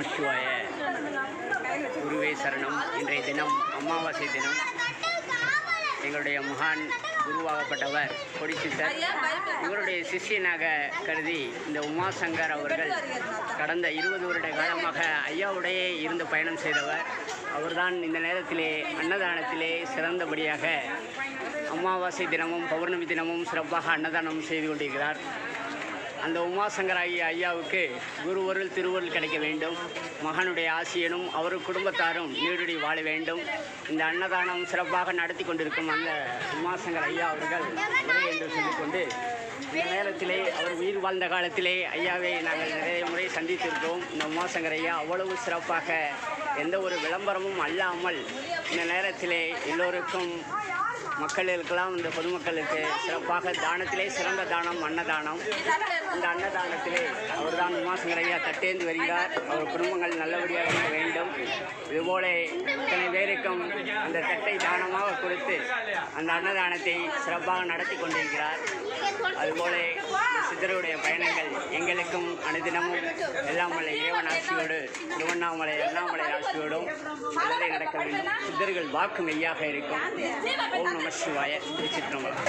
நமச்சிவாய குருவே சரணம். இன்றைய தினம் அமாவாசை தினம். எங்களுடைய மகான் குருவாகப்பட்டவர் கொடிசித்தர். இவருடைய சிஷியனாக கருதி இந்த உமாசங்கர் அவர்கள் கடந்த இருபது வருட காலமாக ஐயாவுடைய இருந்து பயணம் செய்தவர். அவர்தான் இந்த நேரத்திலே அன்னதானத்திலே சிறந்தபடியாக அமாவாசை தினமும் பௌர்ணமி தினமும் சிறப்பாக அன்னதானம் செய்து கொண்டிருக்கிறார். அந்த உமாசங்கர் ஐயா ஐயாவுக்கு குருவருள் திருவருள் கிடைக்க வேண்டும். மகனுடைய ஆசியனும் அவர் குடும்பத்தாரும் நீடுடி வாழ வேண்டும். இந்த அன்னதானம் சிறப்பாக நடத்தி கொண்டிருக்கும் அந்த உமாசங்கர் ஐயா அவர்கள் என்று சொல்லிக்கொண்டு இந்த நேரத்திலே அவர் உயிர் வாழ்ந்த காலத்திலே ஐயாவை நாங்கள் நிறைய முறை சந்தித்திருக்கிறோம். இந்த உமாசங்கர் ஐயா அவ்வளவு சிறப்பாக எந்த ஒரு விளம்பரமும் அல்லாமல் இந்த நேரத்திலே எல்லோருக்கும் மக்களுக்கெல்லாம் இந்த பொதுமக்களுக்கு சிறப்பாக தானத்திலே சிறந்த தானம் அன்னதானம். இந்த அன்னதானத்திலே அவர்தான் உமாசங்கரையா தட்டேந்து வருகிறார். அவர் குடும்பங்கள் நல்லபடியாக இருக்க வேண்டும். இதுபோல இத்தனை பேருக்கும் அந்த தட்டை தானமாக கொடுத்து அந்த அன்னதானத்தை சிறப்பாக நடத்தி கொண்டிருக்கிறார். அதுபோல சித்தருடைய பயணங்கள் எங்களுக்கும் அனுதினமும் எல்லாமலை இறைவன் ஆட்சியோடு திருவண்ணாமலை அண்ணாமலை ஆட்சியோடும் நடக்க வேண்டும். சித்தர்கள் வாக்கு மெய்யாக இருக்கும். ஓம் நம சிவாய திருச்சிற்றம்பலம்.